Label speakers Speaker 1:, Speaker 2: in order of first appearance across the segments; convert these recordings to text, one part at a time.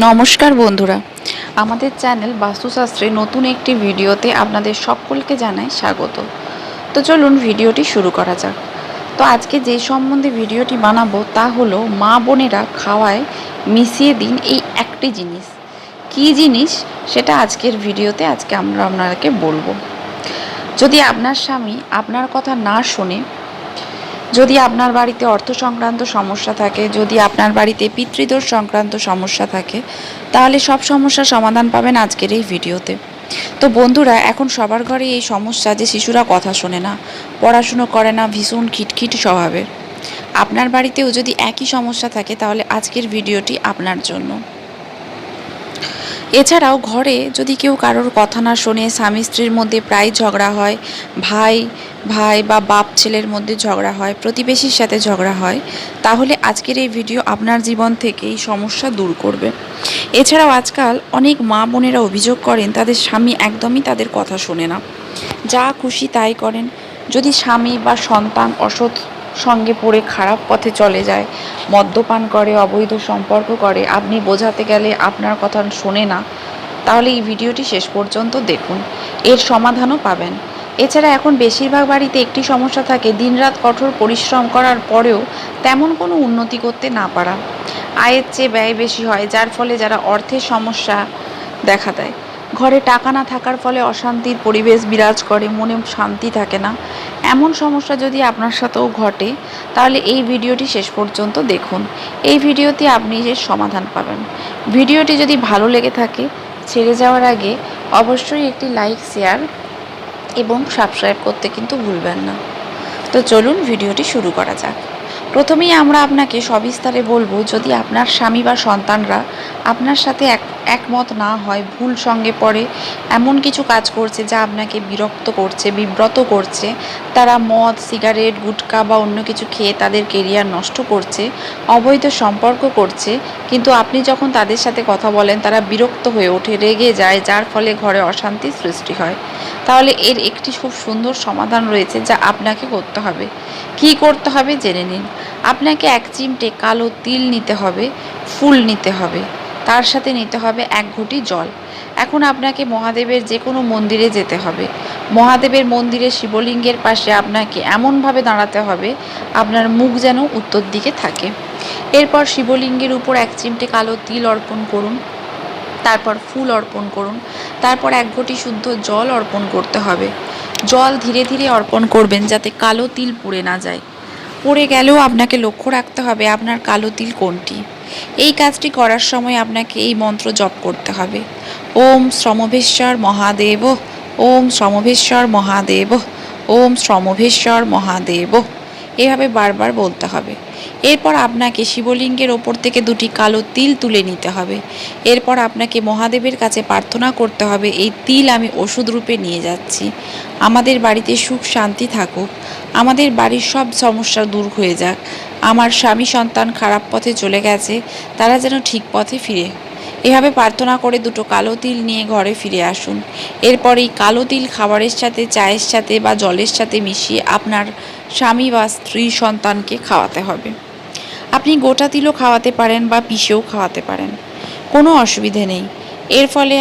Speaker 1: নমস্কার বন্ধুরা। আমাদের চ্যানেল বাস্তুশাস্ত্রে নতুন একটি ভিডিওতে আপনাদের সকলকে জানাই স্বাগত। তো চলুন ভিডিওটি শুরু করা যাক। তো আজকে যে সম্বন্ধে ভিডিওটি বানাবো তা হলো মা বোনেরা খাওয়ায় মিশিয়ে দিন এই একটি জিনিস। কী জিনিস? সেটা আজকের ভিডিওতে আজকে আমরা আপনাদেরকে বলব। যদি আপনার স্বামী আপনার কথা না শোনে যদি আপনার বাড়িতে অর্থ সংক্রান্ত সমস্যা থাকে, যদি আপনার বাড়িতে পিতৃদোষ সংক্রান্ত সমস্যা থাকে, তাহলে সব সমস্যার সমাধান পাবেন আজকের এই ভিডিওতে। তো বন্ধুরা, এখন সবার ঘরে এই সমস্যা যে শিশুরা কথা শোনে না, পড়াশুনো করে না, ভীষণ খিটখিট স্বভাবের। আপনার বাড়িতেও যদি একই সমস্যা থাকে, তাহলে আজকের ভিডিওটি আপনার জন্য। এছাড়াও ঘরে যদি কেউ কারোর কথা না শোনে, স্বামী স্ত্রীর মধ্যে প্রায় ঝগড়া হয়, ভাই ভাই বা বাপ ছেলের মধ্যে ঝগড়া হয়, প্রতিবেশীর সাথে ঝগড়া হয়, তাহলে আজকের এই ভিডিও আপনার জীবন থেকে এই সমস্যা দূর করবে। এছাড়াও আজকাল অনেক মা বোনেরা অভিযোগ করেন, তাদের স্বামী একদমই তাদের কথা শোনে না। যা খুশি তাই করেন। যদি স্বামী বা সন্তান অসৎ সঙ্গে পড়ে খারাপ পথে চলে যায়। মদ্যপান করে, অবৈধ সম্পর্ক করে। আপনি বোঝাতে গেলে আপনার কথা শোনে না। তাহলে এই ভিডিওটি শেষ পর্যন্ত দেখুন। এর সমাধানও পাবেন। এছাড়া এখন বেশিরভাগ বাড়িতে একটি সমস্যা থাকে। দিনরাত কঠোর পরিশ্রম করার পরেও তেমন কোনো উন্নতি করতে না পারা। আয়ের চেয়ে ব্যয় বেশি হয়, যার ফলে যারা অর্থের সমস্যা দেখা দেয়। ঘরে টাকা না থাকার ফলে অশান্তির পরিবেশ বিরাজ করে, মনে শান্তি থাকে না। এমন সমস্যা যদি আপনার সাথেও ঘটে, তাহলে এই ভিডিওটি শেষ পর্যন্ত দেখুন। এই ভিডিওতে আপনি এর সমাধান পাবেন। ভিডিওটি যদি ভালো লেগে থাকে, ছেড়ে যাওয়ার আগে অবশ্যই একটি লাইক, শেয়ার এবং সাবস্ক্রাইব করতে কিন্তু ভুলবেন না। তো চলুন ভিডিওটি শুরু করা যাক। প্রথমেই আমরা আপনাকে সবিস্তারে বলব, যদি আপনার স্বামী বা সন্তানরা আপনার সাথে এক, একমত না হয়, ভুল সঙ্গে পড়ে, এমন কিছু কাজ করছে যা আপনাকে বিরক্ত করছে, বিব্রত করছে, তারা মদ, সিগারেট, গুটকা বা অন্য কিছু খেয়ে তাদের কেরিয়ার নষ্ট করছে, অবৈধ সম্পর্ক করছে, কিন্তু আপনি যখন তাদের সাথে কথা বলেন, তারা বিরক্ত হয়ে ওঠে, রেগে যায়, যার ফলে ঘরে অশান্তির সৃষ্টি হয়। তাহলে এর একটি খুব সুন্দর সমাধান রয়েছে যা আপনাকে করতে হবে। কি করতে হবে, জেনে নিন। আপনাকে এক চিমটে কালো তিল নিতে হবে, ফুল নিতে হবে। তার সাথে নিতে হবে এক ঘটি জল। এখন আপনাকে মহাদেবের যে কোনো মন্দিরে যেতে হবে। মহাদেবের মন্দিরে শিবলিঙ্গের পাশে আপনাকে এমনভাবে দাঁড়াতে হবে, আপনার মুখ যেন উত্তর দিকে থাকে। এরপর শিবলিঙ্গের উপর এক চিমটে কালো তিল অর্পণ করুন, তারপর ফুল অর্পণ করুন, তারপর এক ঘটি শুদ্ধ জল অর্পণ করতে হবে। জল ধীরে ধীরে অর্পণ করবেন যাতে কালো তিল পুড়ে না যায়। পড়ে গেলেও আপনাকে লক্ষ্য রাখতে হবে আপনার কালো তিল কোনটি। এই কাজটি করার সময় আপনাকে এই মন্ত্র জপ করতে হবে। ওম শ্রমভেশ্বর মহাদেব, ওম শ্রমভেশ্বর মহাদেব, ওম শ্রমভেশ্বর মহাদেব। এভাবে বারবার বলতে হবে। এরপর আপনাকে শিবলিঙ্গের ওপর থেকে দুটি কালো তিল তুলে নিতে হবে। এরপর আপনাকে মহাদেবের কাছে প্রার্থনা করতে হবে, এই তিল আমি ওষুধ রূপে নিয়ে যাচ্ছি। আমাদের বাড়িতে সুখ শান্তি থাকুক। আমাদের বাড়ির সব সমস্যা দূর হয়ে যাক। আমার স্বামী সন্তান খারাপ পথে চলে গেছে, তারা যেন ঠিক পথে ফিরে। এভাবে প্রার্থনা করে দুটো কালো তিল নিয়ে ঘরে ফিরে আসুন। এরপর এই কালো তিল খাবারের সাথে, চায়ের সাথে বা জলের সাথে মিশিয়ে আপনার স্বামী বা স্ত্রী সন্তানকে খাওয়াতে হবে। আপনি গোটা তিলও খাওয়াতে পারেন বা পিষেও খাওয়াতে পারেন। কোনো অসুবিধে নেই। এর ফলে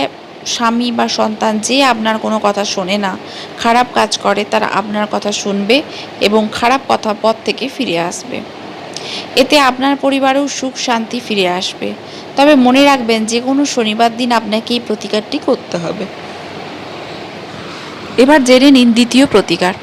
Speaker 1: স্বামী বা সন্তান যে আপনার কোনো কথা শোনে না, খারাপ কাজ করে তারা আপনার কথা শুনবে এবং খারাপ কথা পথ থেকে ফিরে আসবে। এতে আপনার পরিবারেও সুখ, শান্তি ফিরে আসবে। তবে মনে রাখবেন যে কোনো শনিবার দিন আপনাকে এই প্রতিকারটি করতে হবে। এবার জেনে নিন দ্বিতীয় প্রতিকার।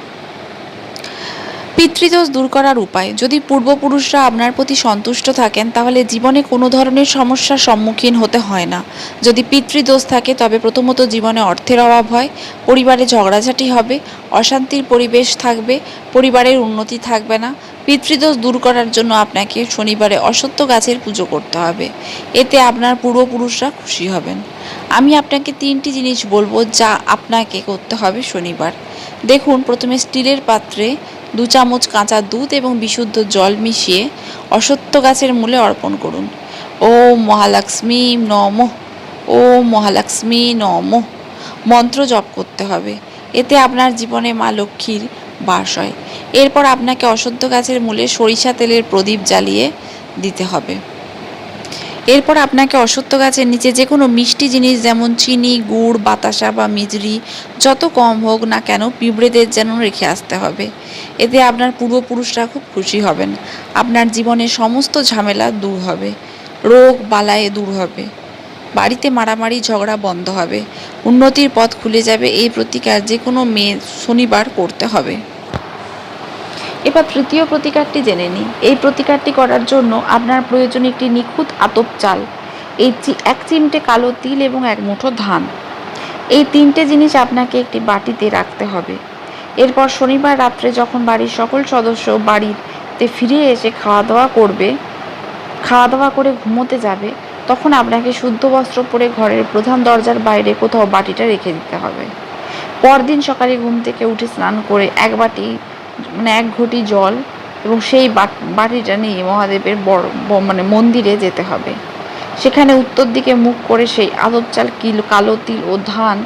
Speaker 1: পিতৃদোষ দূর করার উপায়। যদি পূর্বপুরুষরা আপনার প্রতি সন্তুষ্ট থাকেন, তাহলে জীবনে কোনো ধরনের সমস্যার সম্মুখীন হতে হয় না। যদি পিতৃদোষ থাকে, তবে প্রথমত জীবনে অর্থের অভাব হয়, পরিবারে ঝগড়াঝাটি হবে, অশান্তির পরিবেশ থাকবে, পরিবারের উন্নতি থাকবে না। পিতৃদোষ দূর করার জন্য আপনাকে শনিবারে অসত্য গাছের পুজো করতে হবে। এতে আপনার পূর্বপুরুষরা খুশি হবেন। আমি আপনাকে তিনটি জিনিস বলব যা আপনাকে করতে হবে শনিবার। দেখুন, প্রথমে স্টিলের পাত্রে দু চামচ কাঁচা দুধ এবং বিশুদ্ধ জল মিশিয়ে অসত্য গাছের মূলে অর্পণ করুন। ও মহালক্ষ্মী নম। ও মহালক্ষ্মী নম। মন্ত্র জপ করতে হবে। এতে আপনার জীবনে মা লক্ষ্মীর বাস হয়। এরপর আপনাকে অসত্য গাছের মূলে সরিষা তেলের প্রদীপ জ্বালিয়ে দিতে হবে। এরপর আপনাকে অশ্বত্থ গাছের নিচে যে কোনো মিষ্টি জিনিস যেমন চিনি, গুড়, বাতাসা বা মিজরি, যত কম হোক না কেন পিঁপড়েদের যেন রেখে আসতে হবে। এতে আপনার পূর্বপুরুষরা খুব খুশি হবেন। আপনার জীবনের সমস্ত ঝামেলা দূর হবে। রোগ বালায়ে দূর হবে। বাড়িতে মারামারি, ঝগড়া বন্ধ হবে। উন্নতির পথ খুলে যাবে। এই প্রতিকার যে কোনো মেয়ে শনিবার করতে হবে। এবার তৃতীয় প্রতিকারটি জেনে নিই। এই প্রতিকারটি করার জন্য আপনার প্রয়োজন একটি নিখুঁত আতপ চাল, এই এক চিমটে কালো তিল এবং এক মুঠো ধান। এই তিনটে জিনিস আপনাকে একটি বাটিতে রাখতে হবে। এরপর শনিবার রাত্রে যখন বাড়ির সকল সদস্য বাড়িতে ফিরে এসে খাওয়া দাওয়া করবে খাওয়া দাওয়া করে ঘুমোতে যাবে, তখন আপনাকে শুদ্ধ বস্ত্র পরে ঘরের প্রধান দরজার বাইরে কোথাও বাটিটা রেখে দিতে হবে। পরদিন সকালে ঘুম থেকে উঠে স্নান করে এক বাটি মানে এক ঘটি জল এবং সেই বাট- বাটিটা নিয়ে মহাদেবের বড় মানে মন্দিরে যেতে হবে। সেখানে উত্তর দিকে মুখ করে সেই আদব চাল কিল, কালো তিল ও ধান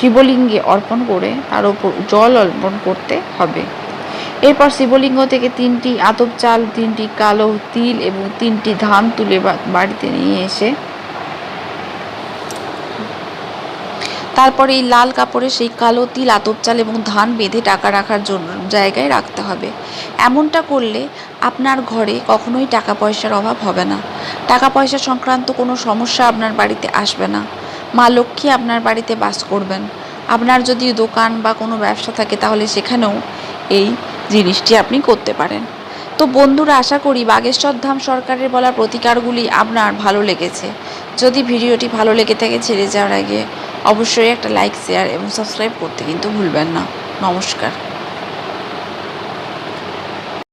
Speaker 1: শিবলিঙ্গে অর্পণ করে তার উপর জল অর্পণ করতে হবে। এরপর শিবলিঙ্গ থেকে তিনটি আতপ চাল, তিনটি কালো তিল এবং তিনটি ধান তুলে বাড়িতে নিয়ে এসে তারপরে এই লাল কাপড়ে সেই কালো তিল, আতপ চাল এবং ধান বেঁধে টাকা রাখার জন্য জায়গায় রাখতে হবে। এমনটা করলে আপনার ঘরে কখনোই টাকা পয়সার অভাব হবে না। টাকা পয়সা সংক্রান্ত কোনো সমস্যা আপনার বাড়িতে আসবে না। মা লক্ষ্মী আপনার বাড়িতে বাস করবেন। আপনার যদি দোকান বা কোনো ব্যবসা থাকে তাহলে সেখানেও এই জিনিসটি আপনি করতে পারেন। তো বন্ধুরা, আশা করি বাগেশ্বর ধাম সরকারের বলা প্রতিকারগুলি আপনার ভালো লেগেছে। যদি ভিডিওটি ভালো লেগে থাকে ছেড়ে যাওয়ার আগে অবশ্যই একটা লাইক শেয়ার এবং সাবস্ক্রাইব করতে কিন্তু ভুলবেন না। নমস্কার।